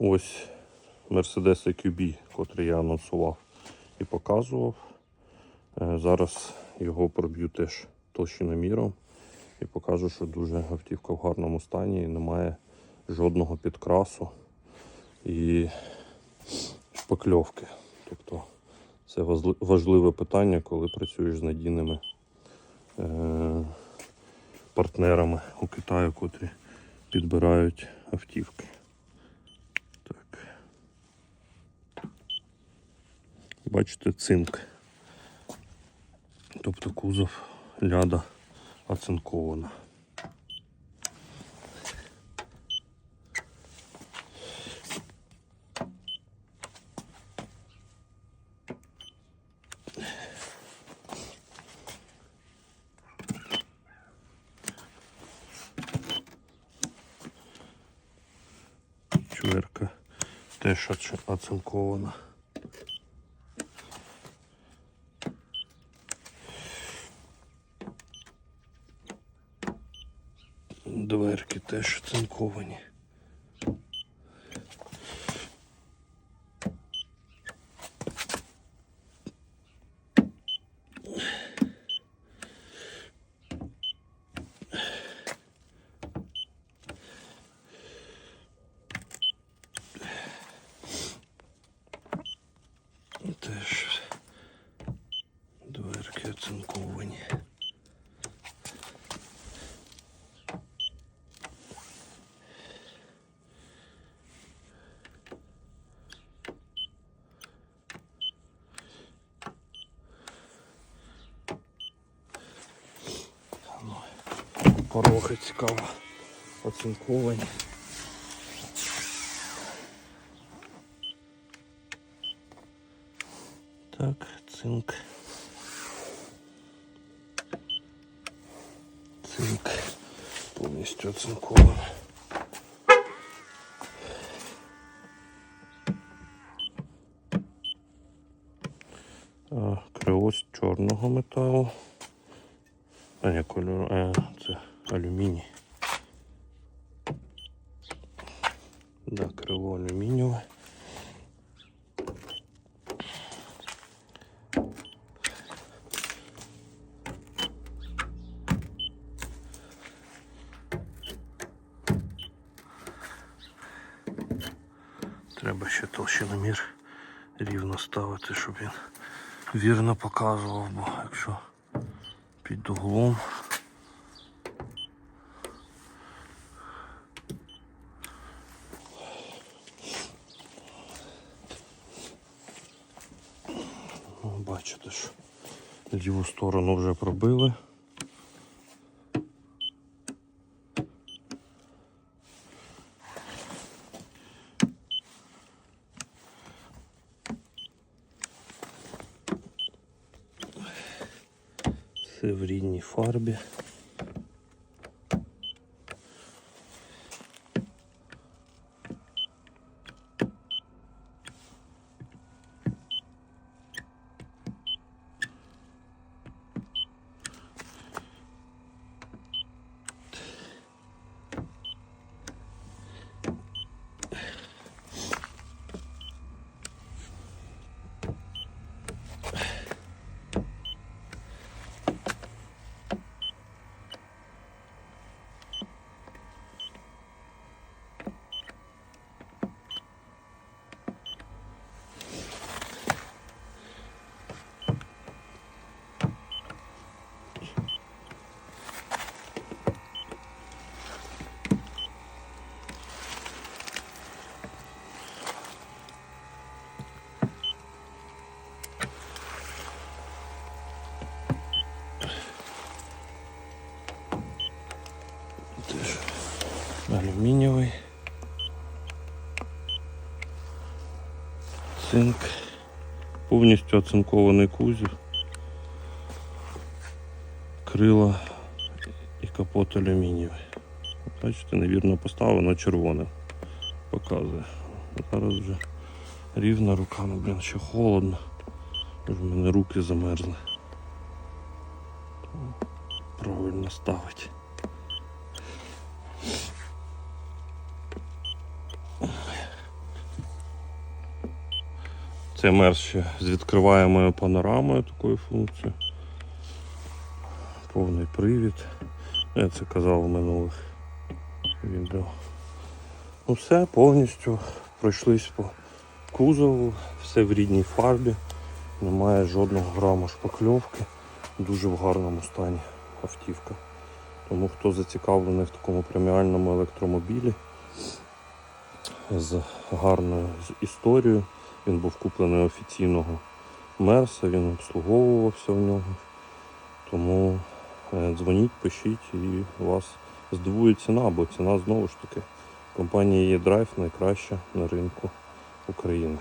Ось Mercedes EQB, котрий я анонсував і показував. Е, Зараз його проб'ю теж толщиноміром і покажу, що дуже автівка в гарному стані і немає жодного підкрасу і шпакльовки. Тобто це важливе питання, коли працюєш з надійними е, партнерами у Китаю, котрі підбирають автівки. Бачите, цинк. Тобто кузов ляда оцинкована. Чверка теж оцинкована. Дверки теж оцинковані. Теж дверки оцинковані. Ну, Пороги цікаво оцинковані. Так, цинк. Цинк повністю оцинкований. З чорного металу. А не кольору, а це алюміній. Да, крило алюмінієве. Треба ще толщиномір рівно ставити, щоб він вірно показував, бо якщо під углом. Бачите, що ліву сторону вже пробили. Все в рідній фарбі. Теж алюмінієвий. Цинк. Повністю оцинкований кузів. Крила і капот алюмінієвий. Бачите, невірно поставлено червоне. Показує. Зараз вже рівна руками, блін, ще холодно. В мене руки замерзли. Правильно ставить. Цей мерз з відкриваємою панорамою такою функцією. Повний привід. Я це казав в минулих відео. Ну все, повністю пройшлись по кузову, все в рідній фарбі, немає жодного грама шпакльовки, дуже в гарному стані автівка. Тому хто зацікавлений в такому преміальному електромобілі з гарною історією, він був куплений офіційного Мерса, він обслуговувався в нього. Тому е, дзвоніть, пишіть і вас здивує ціна, бо ціна знову ж таки компанії є драйв найкраща на ринку України.